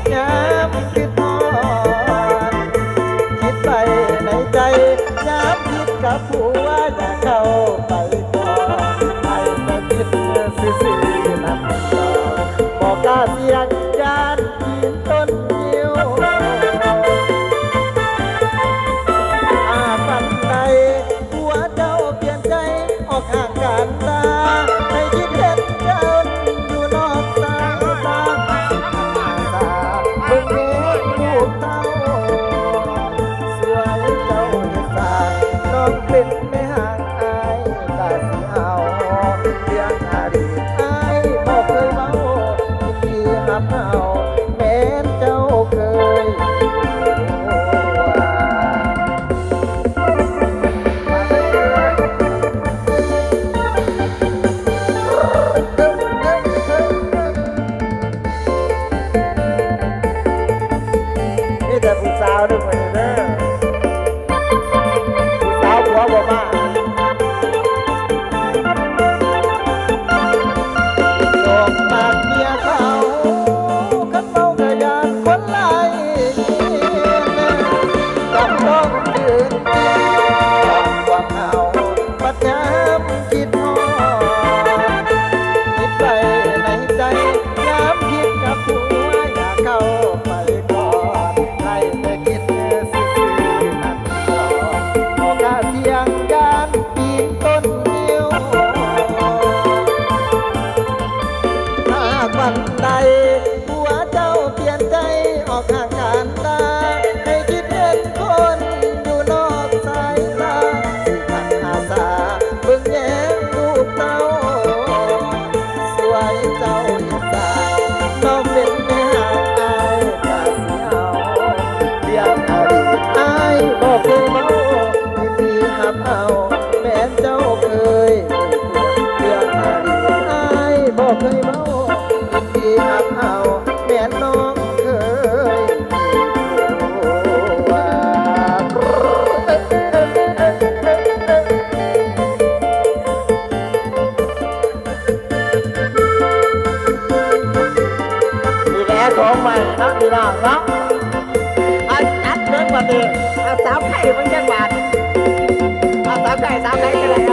ดยามคิดทอดคิดไปในใจย้ำคิดกับผัวอย่าเข้าไปพอไปแต่คิดซื่อๆนำต่อบอกกล้าเสียงยานกินต้น แม่เจ้าเคยเรื่ออะไรไอ้บอกเคยเมาดีหับเอาแม่น้องเคยนี่แหละของใหม่ครับพี่อเนาะ เอาจัดเรื่องปรเดี๋สาวไข่มันยังหวาน Tao lấy.